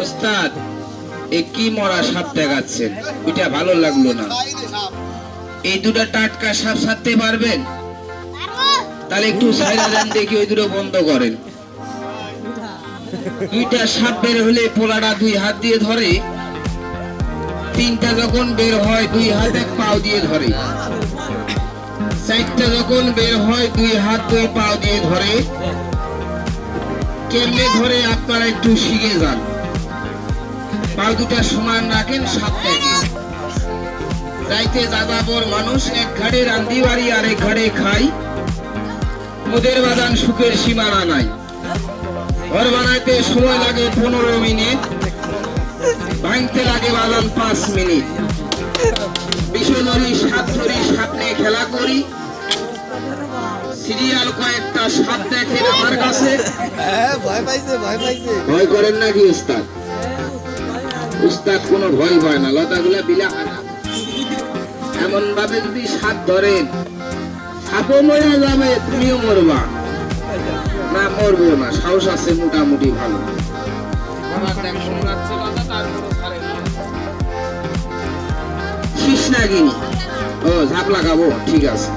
ওস্তাদ এ কি মরা সাপ দেখাচ্ছেন ওইটা ভালো লাগল না। এই দুটা টাটকা সাপ সারতে পারবেন? তাহলে একটু সাইরা দেন দেখি ওই দুটো বন্ধ করেন। দুইটা সাপ বের হলে পোলাটা দুই হাত দিয়ে ধরে, তিনটা যখন বের হয়, দুই হাত এক পাও দিয়ে ধরে। চারটা যখন বের হয়, দুই হাত দুই পাও দিয়ে ধরে। কেমনে ধরে আপনারা একটু শিখে যান। পাও দুটা সমান রাখেন দেখে যাইতে যাযাবর মানুষ এক ঘাড়ে রান্দি বাড়ি আর এক ঘাড়ে খাই। মোদের বাদান সুখের সীমানা নাই। ঘর বানাইতে সময় লাগে পনেরো মিনিট। ভাঙতে লাগে বাদান পাঁচ মিনিট। বিষধরি সাপ ধরি সাপনে খেলা করি। সিরিয়াল কয়েকটা সাপ দেখেন আমার কাছে। হ্যাঁ ভয় পাইছে ভয় পাইছে। ভয় করেন নাকি উস্তাদ? উস্তাদ কোনো ভয় পায় না লতাগুলা বিলা হয় না। এমন ভাবে যদি সাপ ধরেন সাপও মরে যাবে তুমিও মরবা। না মরবো না সাহস আছে মোটামুটি ভালো। শীষ নাগিনি। ও ঝাপ লাগাবো ঠিক আছে।